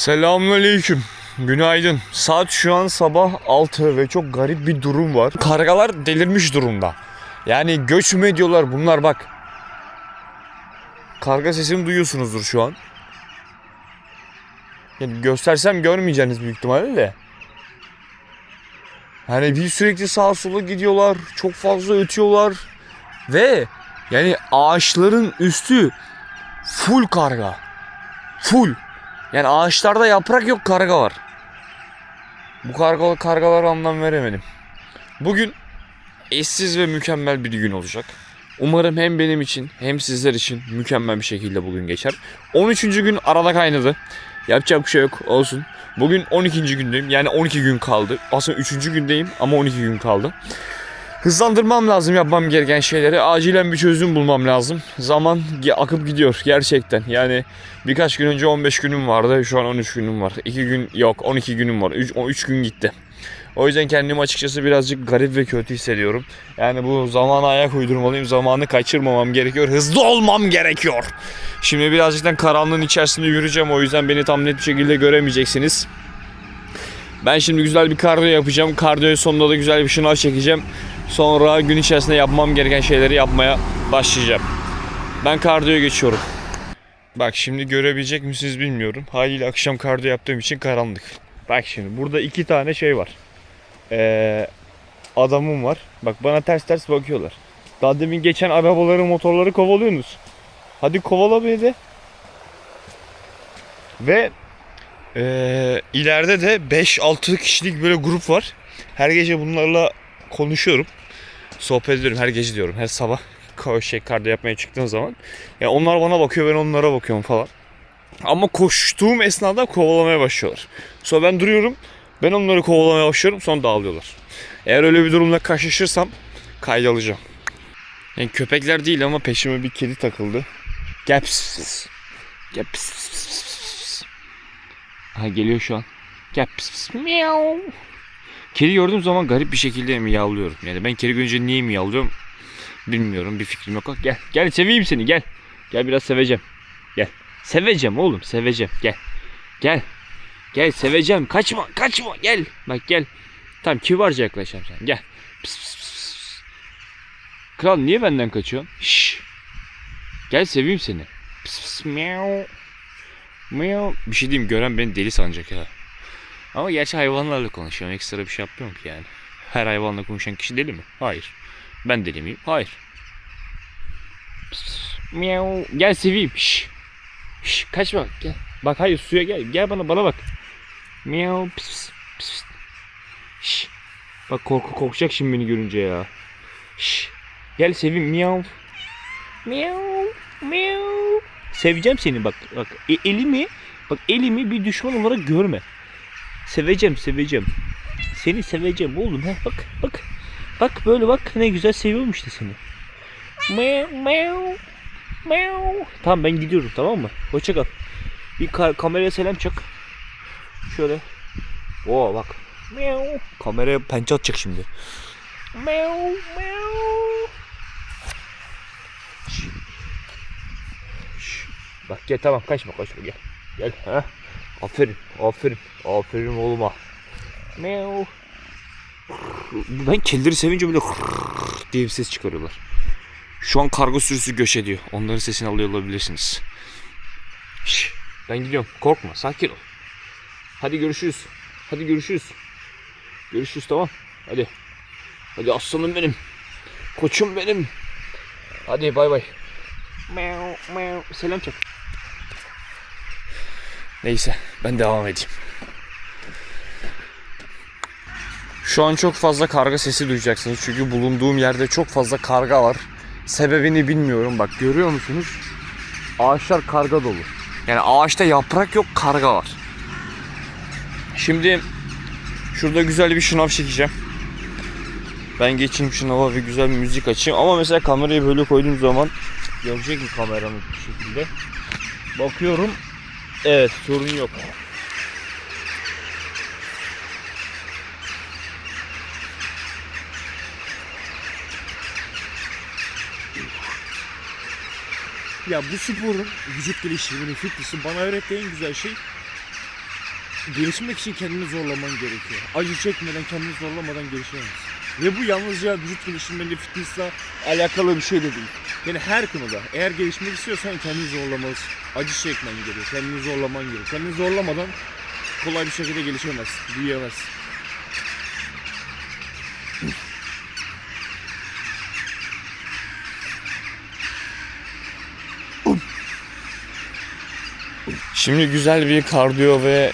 Selamünaleyküm. Günaydın. Saat şu an sabah 6 ve çok garip bir durum var. Kargalar delirmiş durumda. Yani göç mü ediyorlar bunlar bak. Karga sesimi duyuyorsunuzdur şu an. Yani göstersem görmeyeceğiniz büyük ihtimalle de. Hani bir sürekli sağa sola gidiyorlar. Çok fazla ötüyorlar. Ve yani ağaçların üstü full karga. Full. Yani ağaçlarda yaprak yok karga var. Bu karga, kargalara anlam veremedim. Bugün eşsiz ve mükemmel bir gün olacak. Umarım hem benim için hem sizler için mükemmel bir şekilde bugün geçer. 13. gün arada kaynadı. Yapacak bir şey yok olsun. Bugün 12. gündeyim yani 12 gün kaldı. Aslında 3. gündeyim ama 12 gün kaldı. Hızlandırmam lazım yapmam gereken şeyleri. Acilen bir çözüm bulmam lazım. Zaman akıp gidiyor gerçekten. Yani birkaç gün önce 15 günüm vardı. Şu an 13 günüm var. 2 gün yok 12 günüm var. 3, 3 gün gitti. O yüzden kendimi açıkçası birazcık garip ve kötü hissediyorum. Yani bu zamana ayak uydurmalıyım. Zamanı kaçırmamam gerekiyor. Hızlı olmam gerekiyor. Şimdi birazcıktan karanlığın içerisinde yürüyeceğim. O yüzden beni tam net bir şekilde göremeyeceksiniz. Ben şimdi güzel bir kardiyo yapacağım. Kardiyo sonunda da güzel bir şınav çekeceğim. Sonra gün içerisinde yapmam gereken şeyleri yapmaya başlayacağım. Ben kardiyoya geçiyorum. Bak şimdi görebilecek misiniz bilmiyorum. Haliyle akşam kardiyo yaptığım için karanlık. Bak şimdi burada iki tane şey var. Ee, adamım var. Bak bana ters ters bakıyorlar. Daha demin geçen arabaları motorları kovalıyorsunuz. Hadi kovala beni de. Ve ee, ileride de 5-6 kişilik böyle grup var. Her gece bunlarla konuşuyorum. Sohbet ediyorum her gece diyorum. Her sabah şey karda yapmaya çıktığım zaman. Yani onlar bana bakıyor ben onlara bakıyorum falan. Ama koştuğum esnada kovalamaya başlıyorlar. Sonra ben duruyorum. Ben onları kovalamaya başlıyorum. Sonra dağılıyorlar. Eğer öyle bir durumla karşılaşırsam kayda alacağım. Yani köpekler değil ama peşime bir kedi takıldı. Gel pis pis. Ha geliyor şu an. Gel pis. Miau. Kedi gördüğüm zaman garip bir şekilde miyavlıyorum. Yani ben kedi görünce niye miyavlıyorum bilmiyorum. Bir fikrim yok. Gel. Gel seveyim seni gel. Gel biraz seveceğim. Gel. Seveceğim oğlum seveceğim. Gel. Gel. Gel seveceğim. Kaçma kaçma gel. Bak gel. Tamam kibarca yaklaşacağım sen. Gel. Pis, pis, pis. Kral niye benden kaçıyorsun? Şşş. Gel seveyim seni. Pis, pis, miau. Miau. Bir şey diyeyim gören beni deli sanacak ha. Ama gerçi hayvanlarla konuşuyorum. Ekstra bir şey yapmıyorum ki yani. Her hayvanla konuşan kişi deli mi? Hayır. Ben deli miyim? Hayır. Miau. Gel seveyim. Şş. Şş, kaçma. Gel. Bak hayır suya gel. Gel bana bana bak. Miau. Pis, pis, pis. Şş. Bak korku korkacak şimdi beni görünce ya. Şş. Gel seveyim. Miau. Miau. Miau. Seveceğim seni bak. Bak e- elimi bak elimi bir düşman olarak görme. Seveceğim, seveceğim. Seni seveceğim oğlum. He, bak, bak. Bak böyle bak ne güzel seviyorum işte seni. Meow, meow, meow. Tamam ben gidiyorum tamam mı? Hoşça kal. Bir ka- kameraya selam çak. Şöyle. Oo bak. Meow. Kameraya pençe atacak şimdi. Meow, meow. Şş. Şş. Bak gel tamam kaçma kaçma gel. Gel ha. Aferin, aferin, aferin oğluma. Meow. Ben kedileri sevince böyle diye bir ses çıkarıyorlar. Şu an kargo sürüsü göç ediyor. Onların sesini alıyor olabilirsiniz. Şş, ben gidiyorum. Korkma, sakin ol. Hadi görüşürüz. Hadi görüşürüz. Görüşürüz tamam. Hadi. Hadi aslanım benim. Koçum benim. Hadi bay bay. Meow, meow. Selam çak. Neyse ben devam edeyim. Şu an çok fazla karga sesi duyacaksınız. Çünkü bulunduğum yerde çok fazla karga var. Sebebini bilmiyorum. Bak görüyor musunuz? Ağaçlar karga dolu. Yani ağaçta yaprak yok karga var. Şimdi şurada güzel bir şınav çekeceğim. Ben geçeyim şınava ve güzel bir müzik açayım. Ama mesela kamerayı böyle koyduğum zaman görecek mi kameranın bir şekilde? Bakıyorum Evet sorun yok. Ya bu sporun vücut geliştirmenin fitness'in bana öğrettiği en güzel şey gelişmek için kendini zorlaman gerekiyor. Acı çekmeden kendini zorlamadan gelişemezsin. Ve bu yalnızca vücut geliştirmeyle fitness'la alakalı bir şey de değil. Yani her konuda eğer gelişmek istiyorsan kendini zorlamalısın. Acı çekmen gerekiyor. Kendini zorlaman gerekiyor. Kendini zorlamadan kolay bir şekilde gelişemezsin. Büyüyemezsin. Şimdi güzel bir kardiyo ve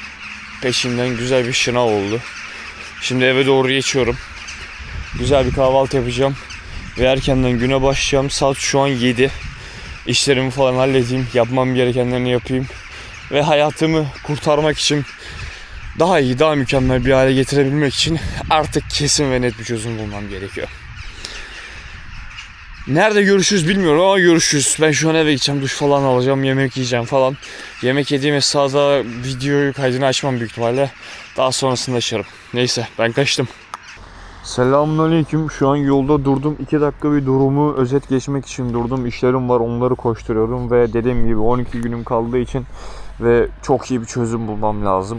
peşinden güzel bir şınav oldu. Şimdi eve doğru geçiyorum. Güzel bir kahvaltı yapacağım. Ve erkenden güne başlayacağım. Saat şu an 7. İşlerimi falan halledeyim. Yapmam gerekenlerini yapayım. Ve hayatımı kurtarmak için daha iyi, daha mükemmel bir hale getirebilmek için artık kesin ve net bir çözüm bulmam gerekiyor. Nerede görüşürüz bilmiyorum ama görüşürüz. Ben şu an eve gideceğim, duş falan alacağım, yemek yiyeceğim falan. Yemek yediğim esnada videoyu kaydını açmam büyük ihtimalle. Daha sonrasında açarım. Neyse ben kaçtım. Selamünaleyküm. Şu an yolda durdum. 2 dakika bir durumu özet geçmek için durdum. İşlerim var onları koşturuyorum ve dediğim gibi 12 günüm kaldığı için ve çok iyi bir çözüm bulmam lazım.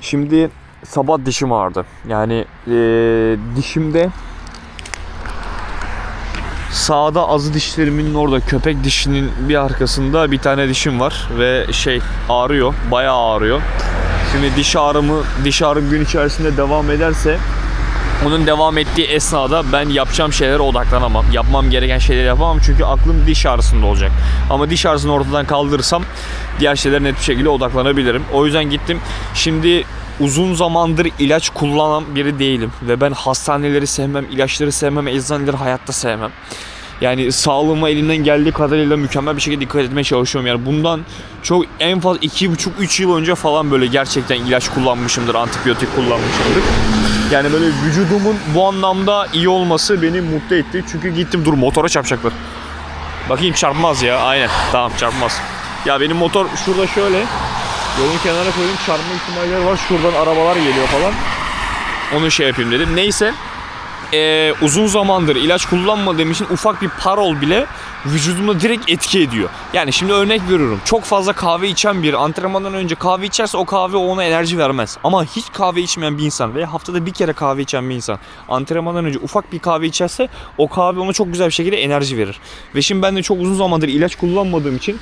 Şimdi sabah dişim ağrıdı. Yani eee, dişimde sağda azı dişlerimin orada köpek dişinin bir arkasında bir tane dişim var ve şey ağrıyor. Bayağı ağrıyor. Şimdi diş ağrımı diş ağrım gün içerisinde devam ederse onun devam ettiği esnada ben yapacağım şeylere odaklanamam. Yapmam gereken şeyleri yapamam çünkü aklım diş ağrısında olacak. Ama diş ağrısını ortadan kaldırırsam diğer şeylere net bir şekilde odaklanabilirim. O yüzden gittim. Şimdi uzun zamandır ilaç kullanan biri değilim. Ve ben hastaneleri sevmem, ilaçları sevmem, eczaneleri hayatta sevmem. Yani sağlığıma elimden geldiği kadarıyla mükemmel bir şekilde dikkat etmeye çalışıyorum. Yani bundan çok en fazla 2,5-3 yıl önce falan böyle gerçekten ilaç kullanmışımdır, antibiyotik kullanmışımdır. Yani böyle vücudumun bu anlamda iyi olması beni mutlu etti. Çünkü gittim dur motora çarpacaklar. Bakayım çarpmaz ya. Aynen. Tamam çarpmaz. Ya benim motor şurada şöyle. Yolun kenarına koydum. Çarpma ihtimalleri var. Şuradan arabalar geliyor falan. Onu şey yapayım dedim. Neyse. Ee, uzun zamandır ilaç kullanmadığım için ufak bir parol bile vücudumda direkt etki ediyor. Yani şimdi örnek veriyorum. Çok fazla kahve içen bir antrenmandan önce kahve içerse o kahve ona enerji vermez. Ama hiç kahve içmeyen bir insan veya haftada bir kere kahve içen bir insan antrenmandan önce ufak bir kahve içerse o kahve ona çok güzel bir şekilde enerji verir. Ve şimdi ben de çok uzun zamandır ilaç kullanmadığım için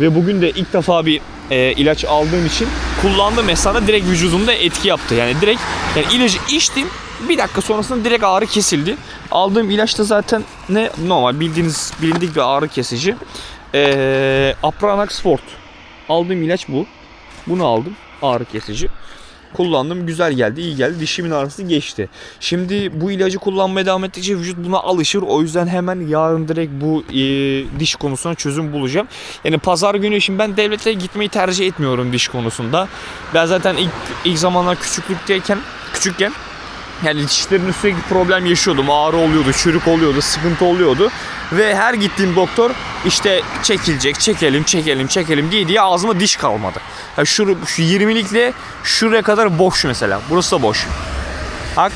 ve bugün de ilk defa bir e, ilaç aldığım için kullandığım esnada direkt vücudumda etki yaptı. Yani direkt yani ilacı içtim bir dakika sonrasında direkt ağrı kesildi. Aldığım ilaç da zaten ne normal bildiğiniz bilindik bir ağrı kesici. Ee, Apranax Sport. Aldığım ilaç bu. Bunu aldım. Ağrı kesici. Kullandım. Güzel geldi. iyi geldi. Dişimin ağrısı geçti. Şimdi bu ilacı kullanmaya devam ettikçe vücut buna alışır. O yüzden hemen yarın direkt bu e, diş konusuna çözüm bulacağım. Yani pazar günü şimdi ben devlete gitmeyi tercih etmiyorum diş konusunda. Ben zaten ilk, ilk zamanlar küçüklükteyken küçükken yani dişlerimde sürekli problem yaşıyordum. Ağrı oluyordu, çürük oluyordu, sıkıntı oluyordu. Ve her gittiğim doktor işte çekilecek, çekelim, çekelim, çekelim diye diye ağzıma diş kalmadı. Ya şu, şu 20'likle şuraya kadar boş mesela. Burası da boş. Bak.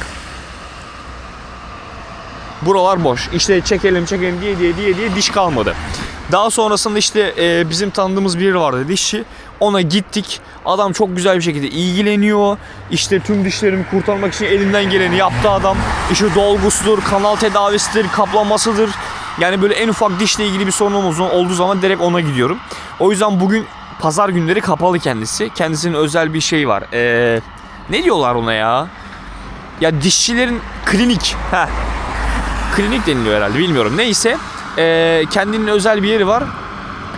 Buralar boş. İşte çekelim, çekelim diye diye diye diye diş kalmadı. Daha sonrasında işte e, bizim tanıdığımız biri vardı dişçi. Ona gittik. Adam çok güzel bir şekilde ilgileniyor. İşte tüm dişlerimi kurtarmak için elinden geleni yaptı adam. İşte dolgusudur, kanal tedavisidir, kaplamasıdır. Yani böyle en ufak dişle ilgili bir sorunumuz olduğu zaman direkt ona gidiyorum. O yüzden bugün pazar günleri kapalı kendisi. Kendisinin özel bir şey var. Ee, ne diyorlar ona ya? Ya dişçilerin klinik. Heh. Klinik deniliyor herhalde bilmiyorum. Neyse. Ee, kendinin özel bir yeri var.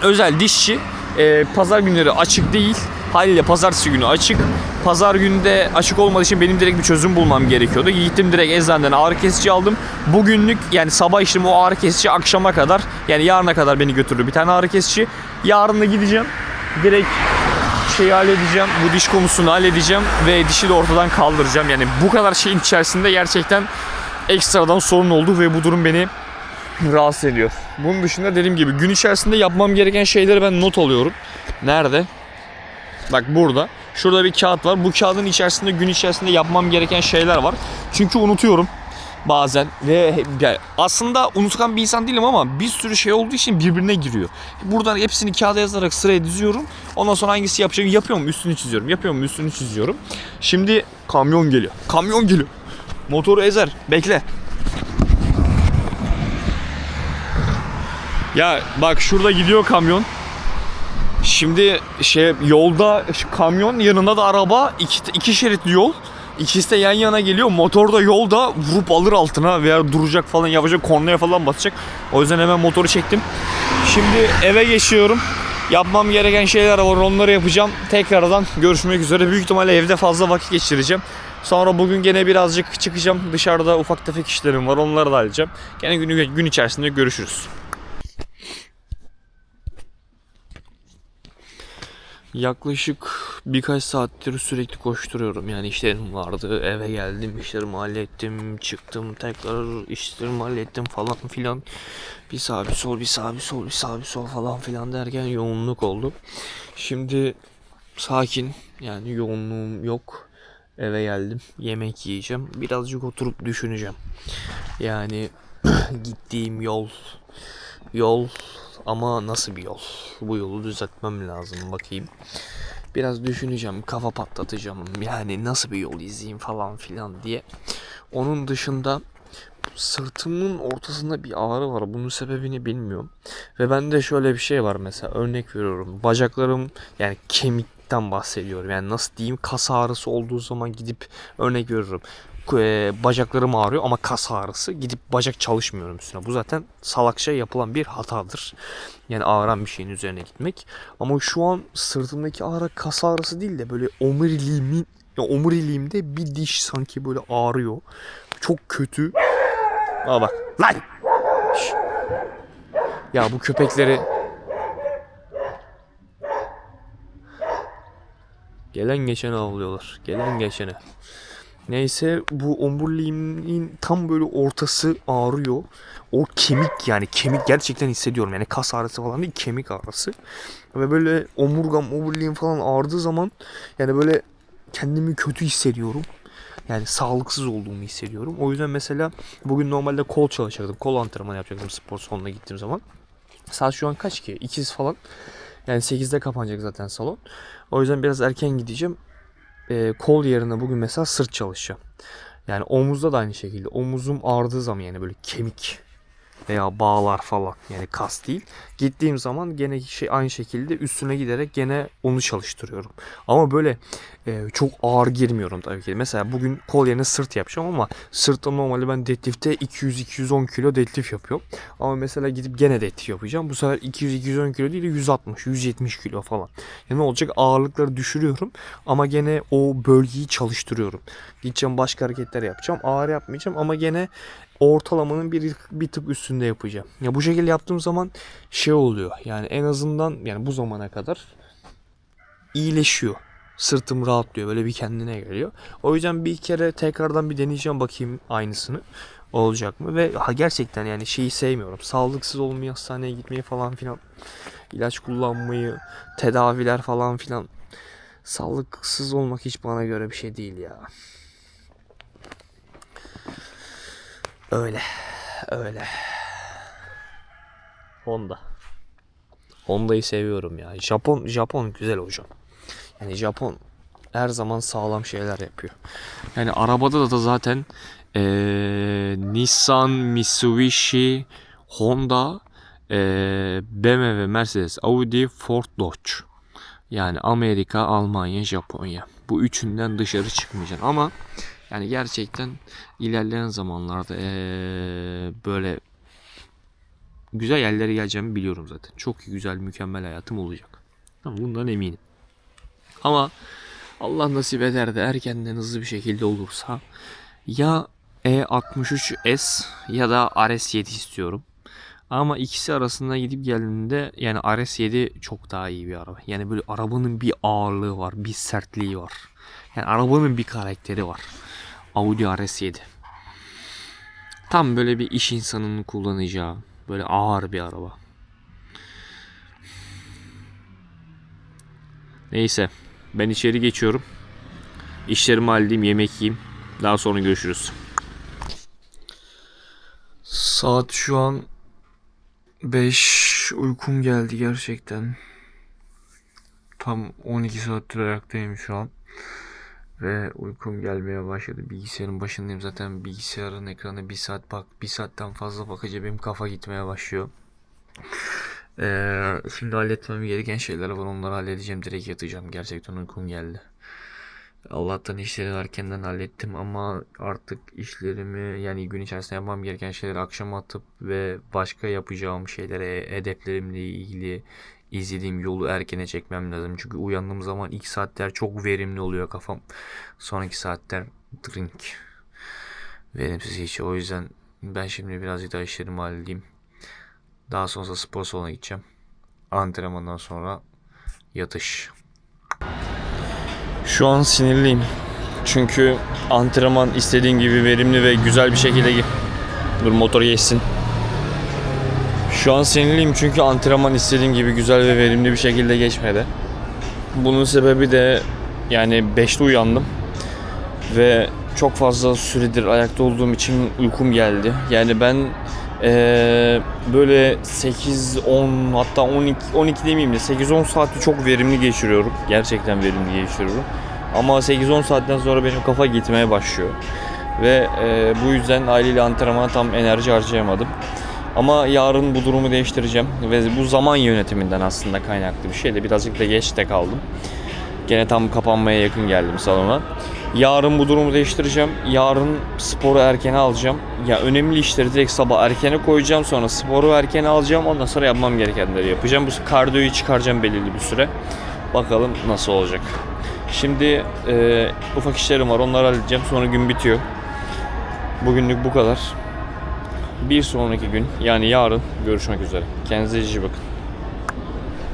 Özel dişçi. Ee, pazar günleri açık değil. Haliyle pazartesi günü açık. Pazar günü de açık olmadığı için benim direkt bir çözüm bulmam gerekiyordu. Gittim direkt eczaneden ağrı kesici aldım. Bugünlük yani sabah işlemi o ağrı kesici akşama kadar yani yarına kadar beni götürdü bir tane ağrı kesici. Yarın da gideceğim. Direkt şeyi halledeceğim. Bu diş konusunu halledeceğim ve dişi de ortadan kaldıracağım. Yani bu kadar şeyin içerisinde gerçekten ekstradan sorun oldu ve bu durum beni rahatsız ediyor. Bunun dışında dediğim gibi gün içerisinde yapmam gereken şeyleri ben not alıyorum. Nerede? Bak burada. Şurada bir kağıt var. Bu kağıdın içerisinde gün içerisinde yapmam gereken şeyler var. Çünkü unutuyorum. bazen ve aslında unutkan bir insan değilim ama bir sürü şey olduğu için birbirine giriyor. Buradan hepsini kağıda yazarak sıraya diziyorum. Ondan sonra hangisi yapacağım yapıyorum üstünü çiziyorum. Yapıyorum üstünü çiziyorum. Şimdi kamyon geliyor. Kamyon geliyor. Motoru ezer. Bekle. Ya bak şurada gidiyor kamyon. Şimdi şey yolda kamyon yanında da araba iki, iki şeritli yol. İkisi de yan yana geliyor. Motor da yolda vurup alır altına veya duracak falan yapacak kornaya falan basacak. O yüzden hemen motoru çektim. Şimdi eve geçiyorum. Yapmam gereken şeyler var onları yapacağım. Tekrardan görüşmek üzere. Büyük ihtimalle evde fazla vakit geçireceğim. Sonra bugün gene birazcık çıkacağım. Dışarıda ufak tefek işlerim var. Onları da halledeceğim. Gene gün, gün içerisinde görüşürüz. Yaklaşık birkaç saattir sürekli koşturuyorum. Yani işlerim vardı, eve geldim, işlerimi hallettim, çıktım, tekrar işlerimi hallettim falan filan. Bir sağ bir sol, bir sağ bir sol, bir sağ bir sol falan filan derken yoğunluk oldu. Şimdi sakin, yani yoğunluğum yok. Eve geldim, yemek yiyeceğim. Birazcık oturup düşüneceğim. Yani gittiğim yol, yol ama nasıl bir yol? Bu yolu düzeltmem lazım bakayım. Biraz düşüneceğim, kafa patlatacağım. Yani nasıl bir yol izleyeyim falan filan diye. Onun dışında sırtımın ortasında bir ağrı var. Bunun sebebini bilmiyorum. Ve bende şöyle bir şey var mesela örnek veriyorum. Bacaklarım yani kemikten bahsediyorum. Yani nasıl diyeyim kas ağrısı olduğu zaman gidip örnek veriyorum. E, bacaklarım ağrıyor ama kas ağrısı. Gidip bacak çalışmıyorum üstüne. Bu zaten salakça yapılan bir hatadır. Yani ağıran bir şeyin üzerine gitmek. Ama şu an sırtımdaki ağrı kas ağrısı değil de böyle omuriliğimin ya omuriliğimde bir diş sanki böyle ağrıyor. Çok kötü. Aa bak. Lan! Ya bu köpekleri Gelen geçene avlıyorlar. Gelen geçene. Neyse bu omuriliğimin tam böyle ortası ağrıyor. O kemik yani kemik gerçekten hissediyorum. Yani kas ağrısı falan değil kemik ağrısı. Ve böyle omurgam omuriliğim falan ağrıdığı zaman yani böyle kendimi kötü hissediyorum. Yani sağlıksız olduğumu hissediyorum. O yüzden mesela bugün normalde kol çalışacaktım. Kol antrenmanı yapacaktım spor salonuna gittiğim zaman. Saat şu an kaç ki? 2 falan. Yani 8'de kapanacak zaten salon. O yüzden biraz erken gideceğim. Ee, kol yerine bugün mesela sırt çalışacağım. Yani omuzda da aynı şekilde. Omuzum ağrıdığı zaman yani böyle kemik veya bağlar falan yani kas değil. Gittiğim zaman gene şey aynı şekilde üstüne giderek gene onu çalıştırıyorum. Ama böyle e, çok ağır girmiyorum tabii ki. Mesela bugün kol yerine sırt yapacağım ama sırtta normalde ben deadlift'te 200-210 kilo deadlift yapıyorum. Ama mesela gidip gene deadlift yapacağım. Bu sefer 200-210 kilo değil de 160-170 kilo falan. Yani ne olacak ağırlıkları düşürüyorum ama gene o bölgeyi çalıştırıyorum. Gideceğim başka hareketler yapacağım. Ağır yapmayacağım ama gene ortalamanın bir, bir tık üstünde yapacağım. Ya bu şekilde yaptığım zaman şey oluyor. Yani en azından yani bu zamana kadar iyileşiyor. Sırtım rahatlıyor. Böyle bir kendine geliyor. O yüzden bir kere tekrardan bir deneyeceğim bakayım aynısını olacak mı ve ha gerçekten yani şeyi sevmiyorum. Sağlıksız olmayı, hastaneye gitmeyi falan filan ilaç kullanmayı, tedaviler falan filan sağlıksız olmak hiç bana göre bir şey değil ya. Öyle. Öyle. Honda. Honda'yı seviyorum ya. Japon Japon güzel hocam. Yani Japon her zaman sağlam şeyler yapıyor. Yani arabada da zaten eee, Nissan, Mitsubishi, Honda, eee, BMW, Mercedes, Audi, Ford, Dodge. Yani Amerika, Almanya, Japonya. Bu üçünden dışarı çıkmayacaksın. Ama yani gerçekten ilerleyen zamanlarda eee, böyle güzel yerlere geleceğimi biliyorum zaten. Çok güzel, mükemmel hayatım olacak. Ama bundan eminim. Ama Allah nasip eder de erkenden hızlı bir şekilde olursa ya E63S ya da RS7 istiyorum. Ama ikisi arasında gidip geldiğinde yani RS7 çok daha iyi bir araba. Yani böyle arabanın bir ağırlığı var, bir sertliği var. Yani arabanın bir karakteri var. Audi RS7. Tam böyle bir iş insanının kullanacağı böyle ağır bir araba. Neyse ben içeri geçiyorum. İşlerimi halledeyim, yemek yiyeyim. Daha sonra görüşürüz. Saat şu an 5 uykum geldi gerçekten. Tam 12 saattir ayaktayım şu an. Ve uykum gelmeye başladı. Bilgisayarın başındayım zaten bilgisayarın ekranı bir saat bak bir saatten fazla bakınca benim kafa gitmeye başlıyor. Ee, şimdi halletmem gereken şeyler var onları halledeceğim direkt yatacağım. Gerçekten uykum geldi. Allah'tan işleri erkenden hallettim ama artık işlerimi yani gün içerisinde yapmam gereken şeyleri akşam atıp ve başka yapacağım şeylere hedeflerimle ilgili izlediğim yolu erkene çekmem lazım. Çünkü uyandığım zaman ilk saatler çok verimli oluyor kafam. Sonraki saatler drink. Verimsiz hiç. O yüzden ben şimdi birazcık daha işlerimi halledeyim. Daha sonra spor salonuna gideceğim. Antrenmandan sonra yatış. Şu an sinirliyim. Çünkü antrenman istediğim gibi verimli ve güzel bir şekilde Dur motor geçsin. Şu an sinirliyim çünkü antrenman istediğim gibi güzel ve verimli bir şekilde geçmedi. Bunun sebebi de yani 5'te uyandım. Ve çok fazla süredir ayakta olduğum için uykum geldi. Yani ben eee, böyle 8 10 hatta 12 12 demeyeyim de 8 10 saati çok verimli geçiriyorum. Gerçekten verimli geçiriyorum. Ama 8 10 saatten sonra benim kafa gitmeye başlıyor. Ve eee, bu yüzden haliyle antrenmana tam enerji harcayamadım. Ama yarın bu durumu değiştireceğim ve bu zaman yönetiminden aslında kaynaklı bir şey de birazcık da geç de kaldım. Gene tam kapanmaya yakın geldim salona. Yarın bu durumu değiştireceğim. Yarın sporu erkene alacağım. Ya önemli işleri direkt sabah erkene koyacağım. Sonra sporu erkene alacağım. Ondan sonra yapmam gerekenleri yapacağım. Bu kardiyoyu çıkaracağım belirli bir süre. Bakalım nasıl olacak. Şimdi e, ufak işlerim var. Onları halledeceğim. Sonra gün bitiyor. Bugünlük bu kadar. Bir sonraki gün yani yarın görüşmek üzere. Kendinize iyi bakın.